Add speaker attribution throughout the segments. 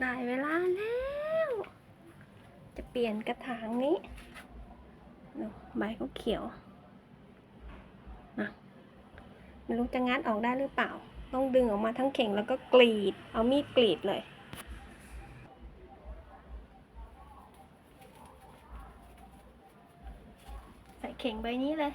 Speaker 1: ได้เวลาแล้ว จะเปลี่ยนกระถางนี้ใบก็เขียวนะไม่รู้จะงัดออกได้หรือเปล่า ต้องดึงออกมาทั้งเข่งแล้วก็กรีด เอามีดกรีดเลยใส่เข่งใบนี้เลย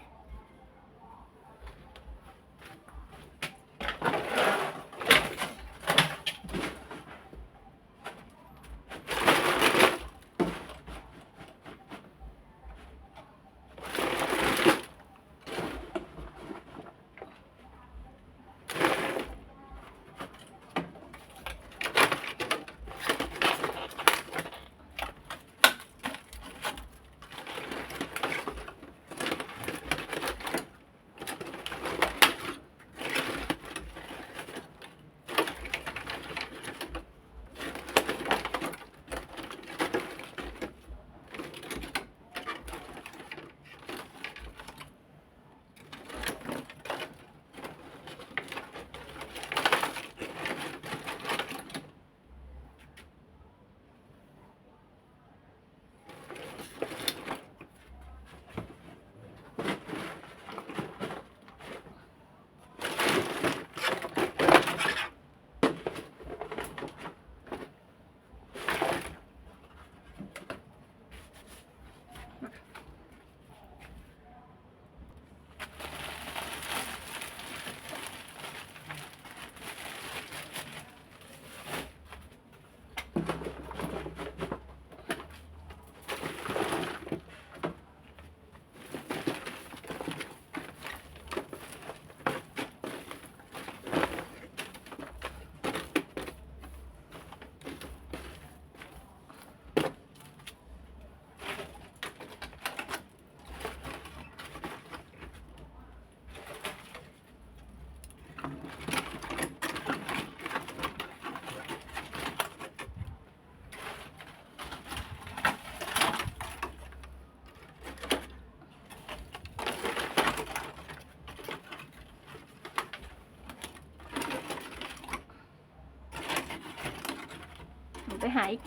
Speaker 1: หนูไปหาอีก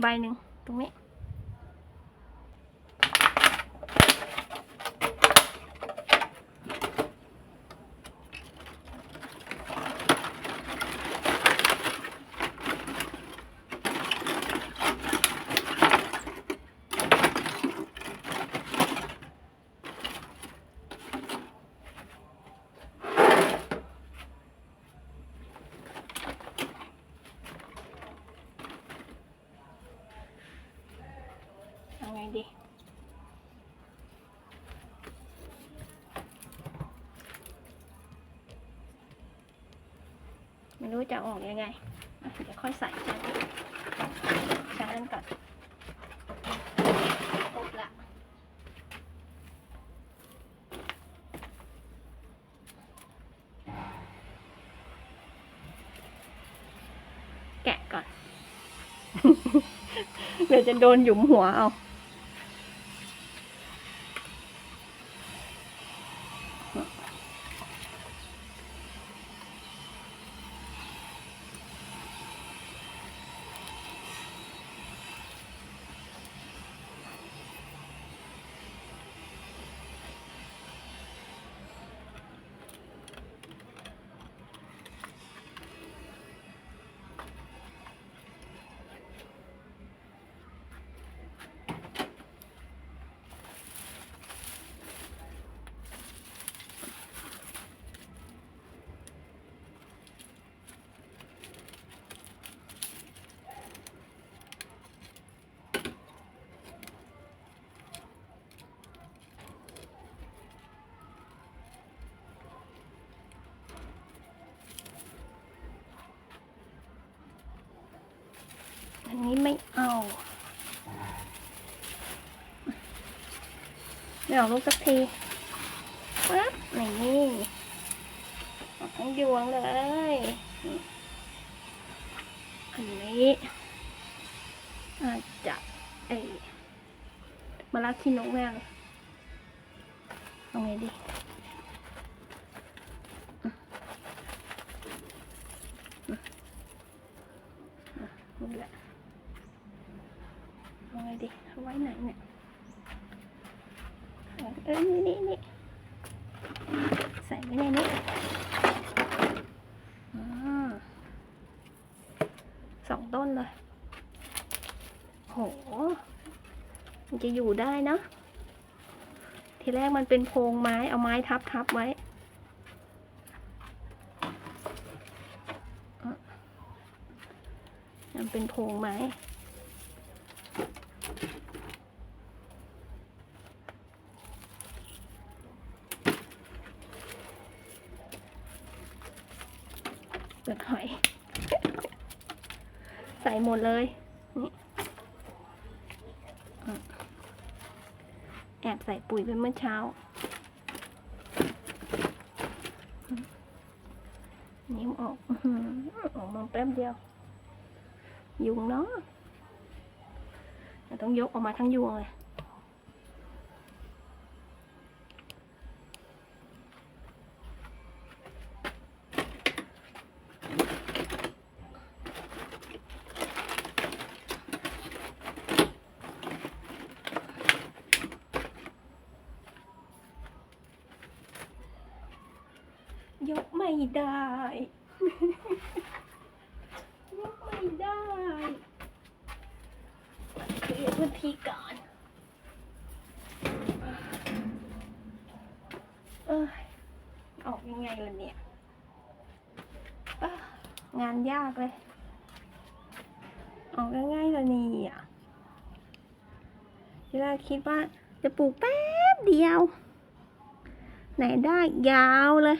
Speaker 1: ใบหนึ่งตรงนี้ เอาไงดี ไม่รู้ จะออกยังไงอะเดี๋ยวค่อยใส่ใช้ใช้นั่นก่อนครบละแกะก่อน เดี๋ยวจะโดนหยุมหัวเอา อันนี้ไม่เอาไม่ออกลูกสักทีปั๊บนี่ออกทั้งยวงเลย อันนี้อาจจะเอ้มาลาคินกแม่เลยเอาไงดี นี่แหละเอาไงดีเอาไว้ไหนเนี่ยเออนี่นี่นี่ใส่ไว้ในนี้อ่าสองต้นเลย โห มันจะ อยู่ได้นะ ทีแรกมันเป็นโพรงไม้เอาไม้ทับทับไว้มันเป็นโพรงไม้เปลือกหอย ใส่หมดเลย นี่อะแอบใส่ปุ๋ยไปเมื่อเช้า นิ้วออกออกมาแป๊บเดียว ยุงเนาะต้องยกออกมาทั้งยวงเลย ยกไม่ได้ ยกไม่ได้เคลียร์พื้นที่ก่อนเอ้ยออกยังไงล่ะเนี่ยงานยากเลยออกง่ายๆละนี่อะทีแรกคิดว่าจะปลูกแป๊บเดียว ไหนได้ยาวเลย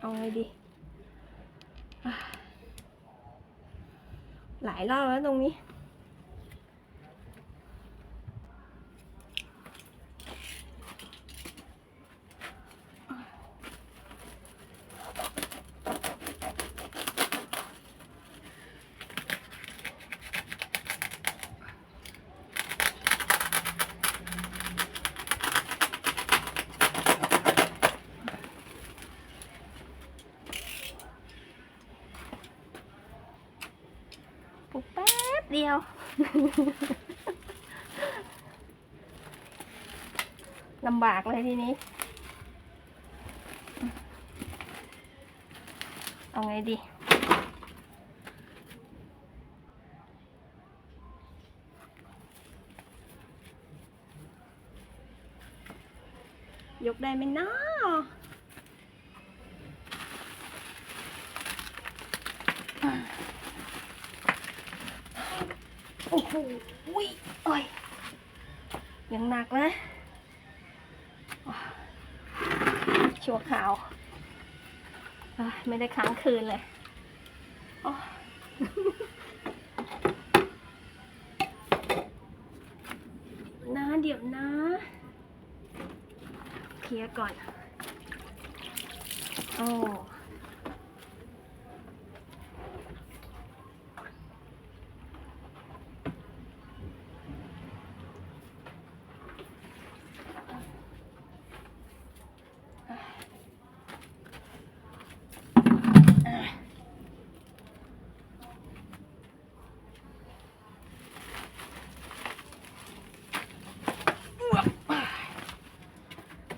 Speaker 1: เอาไงดี หลายรอบแล้วตรงนี้ ปลูกแป๊บเดียว ลำบากเลยทีนี้ เอาไงดี ยกได้ไหมเนาะโอ้โหอุ้ย โอ้ยยังหนักนะ ชั่วขาว ไม่ได้ค้างคืนเลยนะเดี๋ยวนะ เคลียร์ก่อนอ้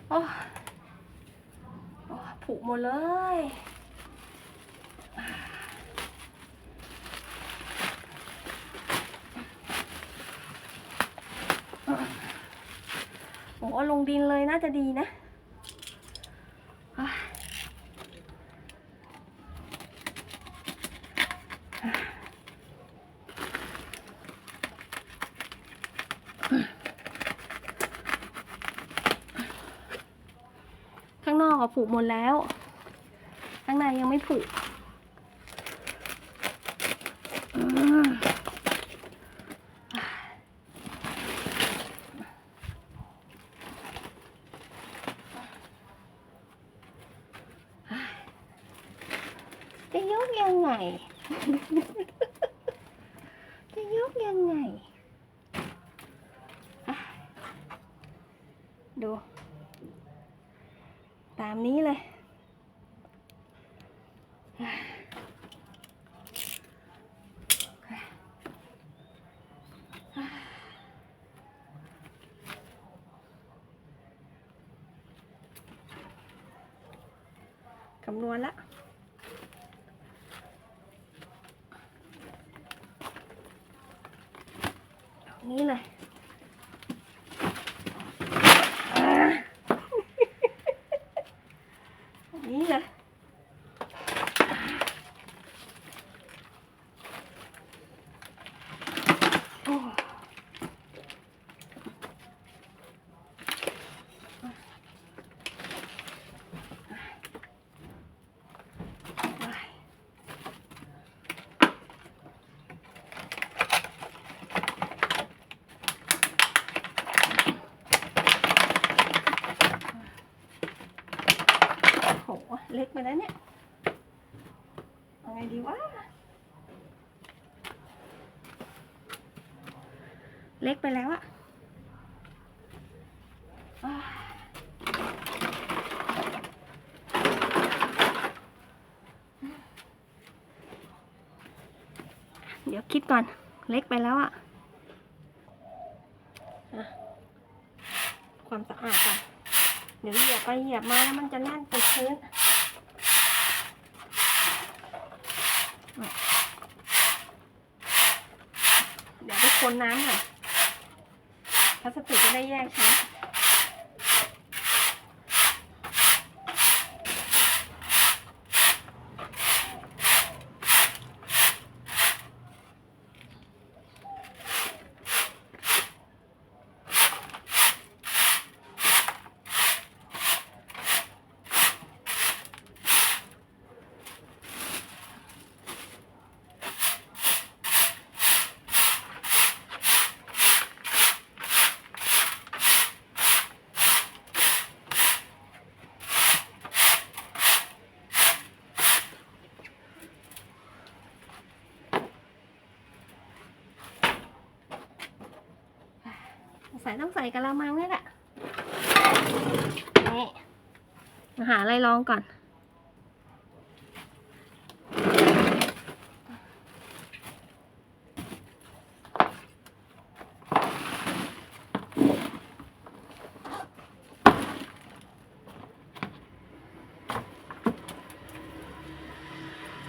Speaker 1: โอ้โอ้ผุห มดเลยโอ้เอาลงดินเลยน่าจะดีนะข้างนอกอะผุหมดแล้ว ในยังไม่ผุจะยกยังไง จะยกยังไง ก่อน เล็กไปแล้วอะอะ ความสะอาดก่อนเดี๋ยวเหยียบไปเหยียบมาแล้วมันจะแน่นติดพื้นเดี๋ยวไปคนน้ำหน่อยพลาสติกจะได้แยกชิ้น ใส่ต้องใส่กะละมังนี่แหละนี่มาหาอะไรลองก่อน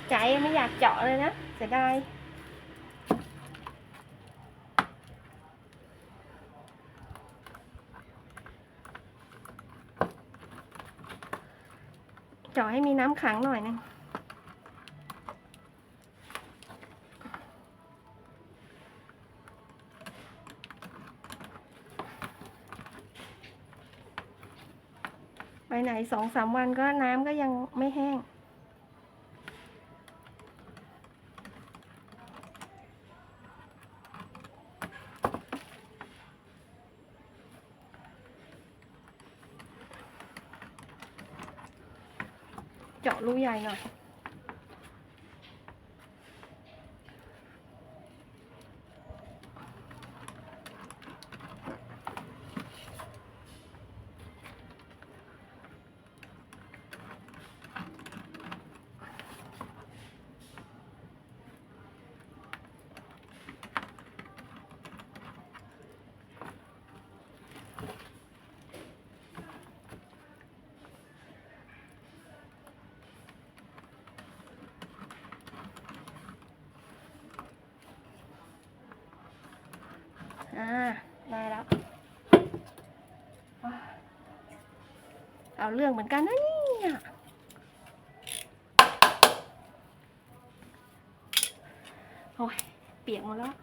Speaker 1: ใจไม่อยากเจาะเลยนะเสียดาย เจาะ ให้มีน้ำขังหน่อยนึงไปไหนสองสามวันก็น้ำก็ยังไม่แห้ง เจาะรูใหญ่หน่อย อ่า ได้แล้วว้าว เอาเรื่องเหมือนกันนะเนี่ยโอ้ยเปียกหมดแล้ว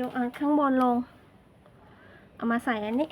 Speaker 1: ยกอันข้างบนลง เอามาใส่อันนี้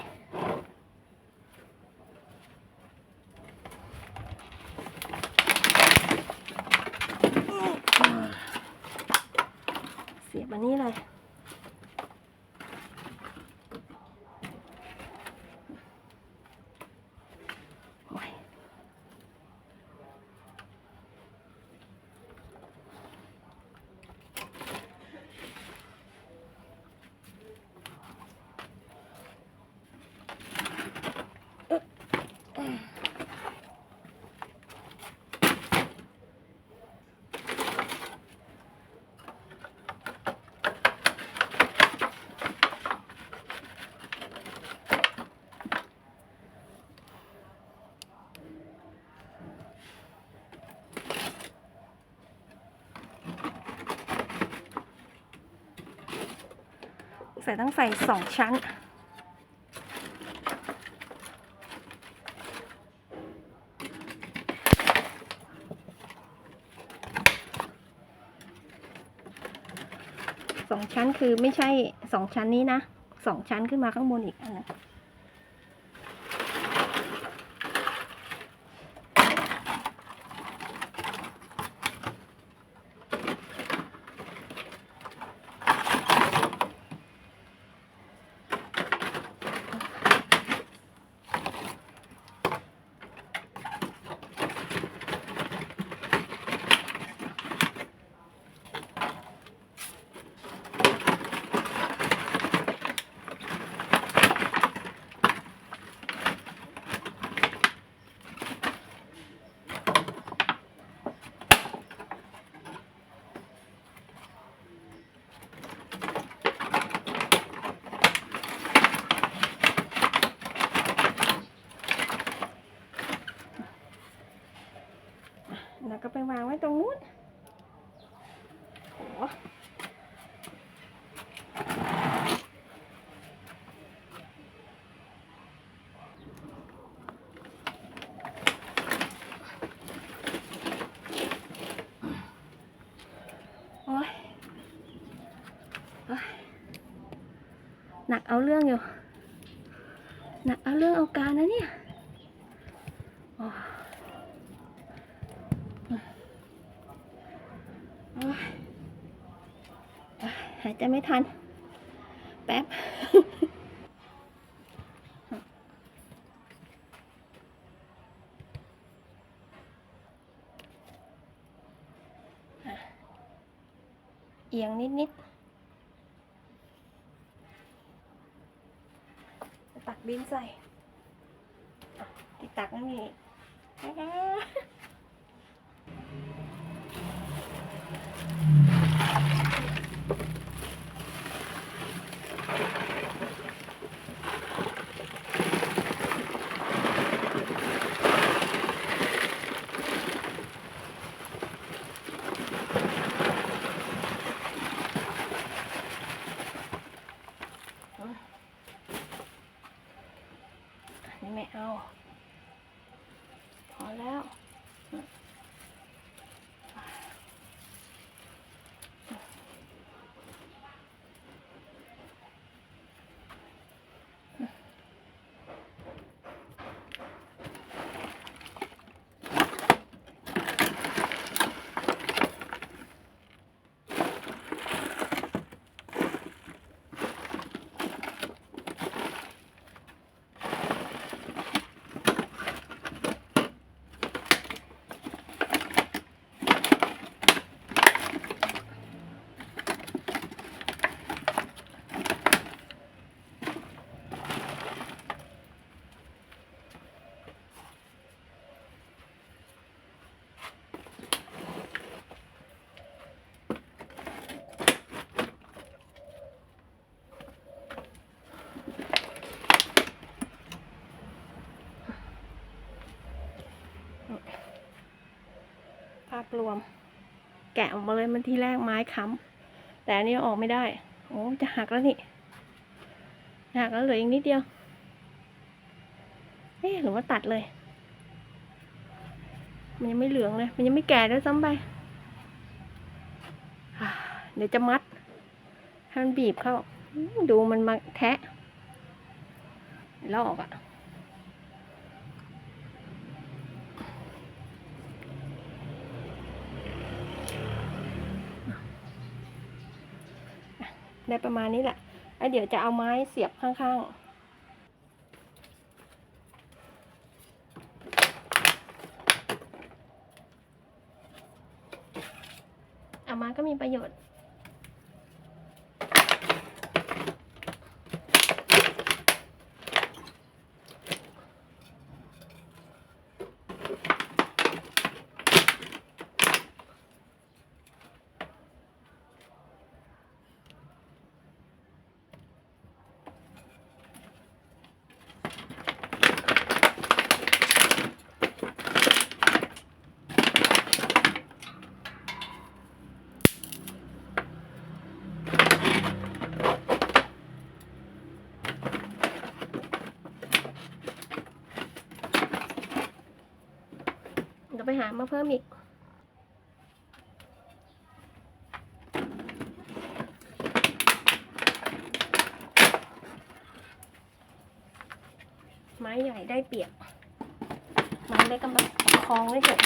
Speaker 1: แต่ต้องใส่สองชั้น สองชั้นคือไม่ใช่สองชั้นนี้นะสองชั้นขึ้นมาข้างบนอีกอันนะ โอ้ยโอ้ยหนักเอาเรื่องอยู่ หนักเอาเรื่องเอาการนะเนี่ยโอ้ยโอ๊ยหายใจไม่ทัน แป๊บ เอียงนิด ๆ ตักดินใส่อะที่ตักนั่นนี่ นี่ไม่เอา พอแล้ว ภาพรวม แกะออกมาเลยมันที่แรกไม้ค้ำแต่อันนี้ออกไม่ได้ โอ้จะหักแล้วนี่หักแล้วเหลืออีกนิดเดียวเอ๊หรือว่าตัดเลย มันยังไม่เหลืองเลย มันยังไม่แก่ด้วยซ้ำไปเดี๋ยวจะมัดให้มันบีบเข้า ดูมันมาแทะลอกอะ่ะ ได้ประมาณนี้แหละไอ้เดี๋ยวจะเอาไม้เสียบข้างๆเอามาก็มีประโยชน์ เดี๋ยวไปหามาเพิ่มอีก ไม้ใหญ่ได้เปรียบไม้เล็กก็มาประคองไว้เถอะ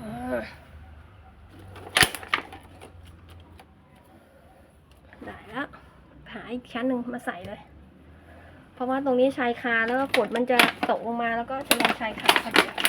Speaker 1: อ่าได้แล้ว หาอีกชั้นหนึ่งมาใส่เลย เพราะว่าตรงนี้ชายคาแล้วก็ฝนมันจะตกลงมาแล้วก็จะลงชายคาพอดี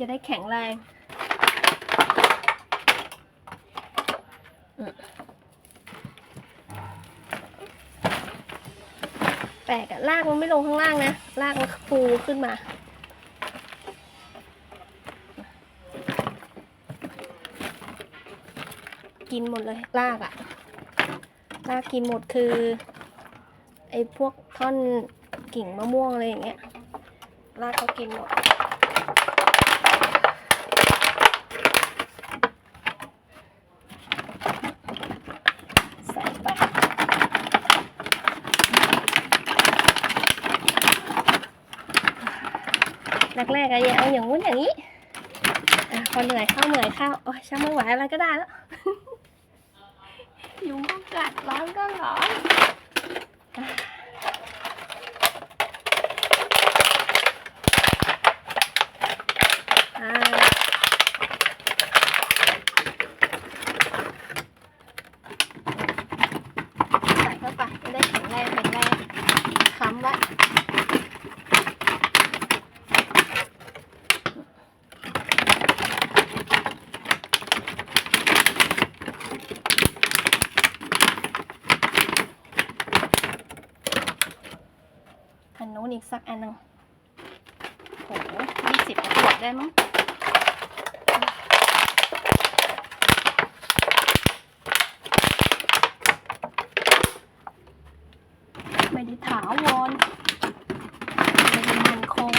Speaker 1: จะได้แข็งแรงแปลกอะลากมันไม่ลงข้างล่างนะลากมันฟูขึ้นมา กินหมดเลยลากอะลากกินหมดคือไอ้พวกท่อนกิ่งมะม่วงอะไรอย่างเงี้ยลากเขากินหมด ใส่ไป แรกๆอะอย่าเอาอย่างงู้นอย่างนี้อพอเหนื่อยเข้าเหนื่อยเข้าโอ้ยช่างไม่ไหวอะไรก็ได้แล้ว ยุงก็กัดร้อนก็ร้อนอะอ่า สักอันหนึ่งโหยี่สิบขวดได้มั้ง ไม่ได้ถาวรไม่ได้มันคง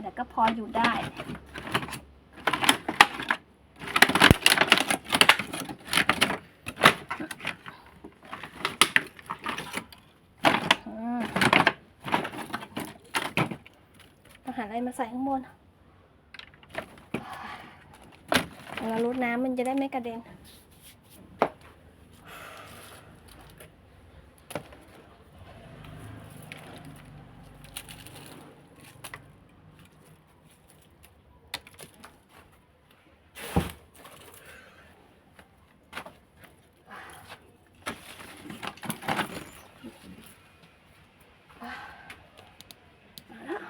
Speaker 1: แต่ก็พออยู่ได้ อืมต้ องหาอะไรมาใส่ข้างบนเราลดน้ำมันจะได้ไม่กระเด็น มาแล้ว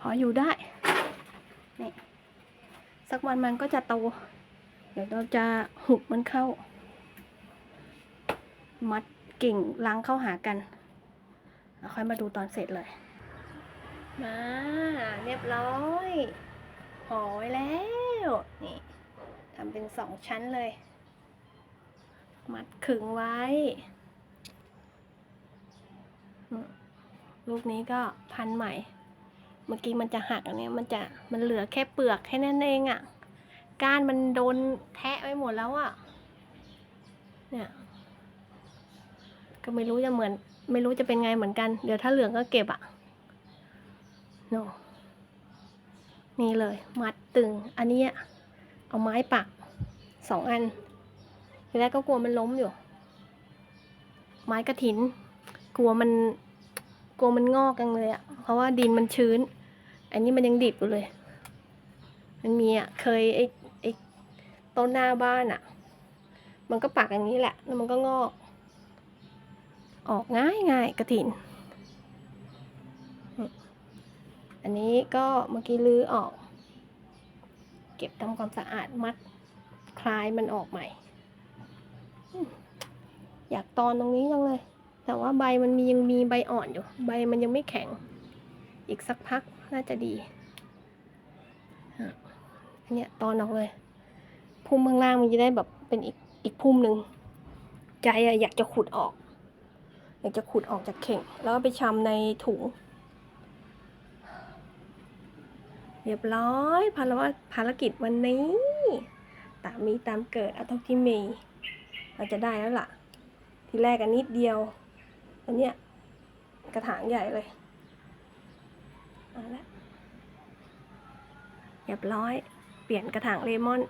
Speaker 1: พออยู่ได้ นี่ สักวัน มันก็จะโต เดี๋ยวเราจะหุบมันเข้า มัดกิ่งล้างเข้าหากันแล้วค่อยมาดูตอนเสร็จเลย มาเรียบร้อยห่อไว้แล้วนี่ทำเป็นสองชั้นเลย มัดขึงไว้ ลูกนี้ก็พันใหม่ เมื่อกี้มันจะหักอันนี้มันจะมันเหลือแค่เปลือกแค่นั้นเองอะ่ะ ก้านมันโดนแทะไปหมดแล้วอะ่ะ เนี่ย ก็ไม่รู้จะเหมือน ไม่รู้จะเป็นไงเหมือนกัน เดี๋ยวถ้าเหลืองก็เก็บอะ่ะโนนี่เลย มัดตึง อันนี้เอาไม้ปักสองอันทีแรกก็กลัวมันล้มอยู่ ไม้กระถิน กลัวมัน กลัวมันงอกกันเลยอะ่ะ เพราะว่าดินมันชื้น อันนี้มันยังดิบอยู่เลย มันมีอะ เคยไอ้ไอ้ ต้นหน้าบ้านอะ มันก็ปักอย่างนี้แหละ แล้วมันก็งอก ออกง่ายง่ายกระถิน อันนี้ก็เมื่อกี้ลื้อออก เก็บทำความสะอาดมัดคลายมันออกใหม่ อยากตอนตรงนี้จังเลย แต่ว่าใบมันมียังมีใบอ่อนอยู่ ใบมันยังไม่แข็ง อีกสักพักน่าจะดีอันเนี้ยตอนออกเลย พุ่มข้างล่างมันจะได้แบบเป็นอีกอีกพุ่มหนึ่งใจอยากจะขุดออก อยากจะขุดออกจากเข่ง แล้วก็ไปชำในถุง เรียบร้อยภารวภารกิจวันนี้ ตามมีตามเกิดเอาเท่าที่มีเราจะได้แล้วล่ะ ทีแรกอันนิดเดียว อันเนี้ยกระถางใหญ่เลยเอาละเรียบร้อย เปลี่ยนกระถางเลมอน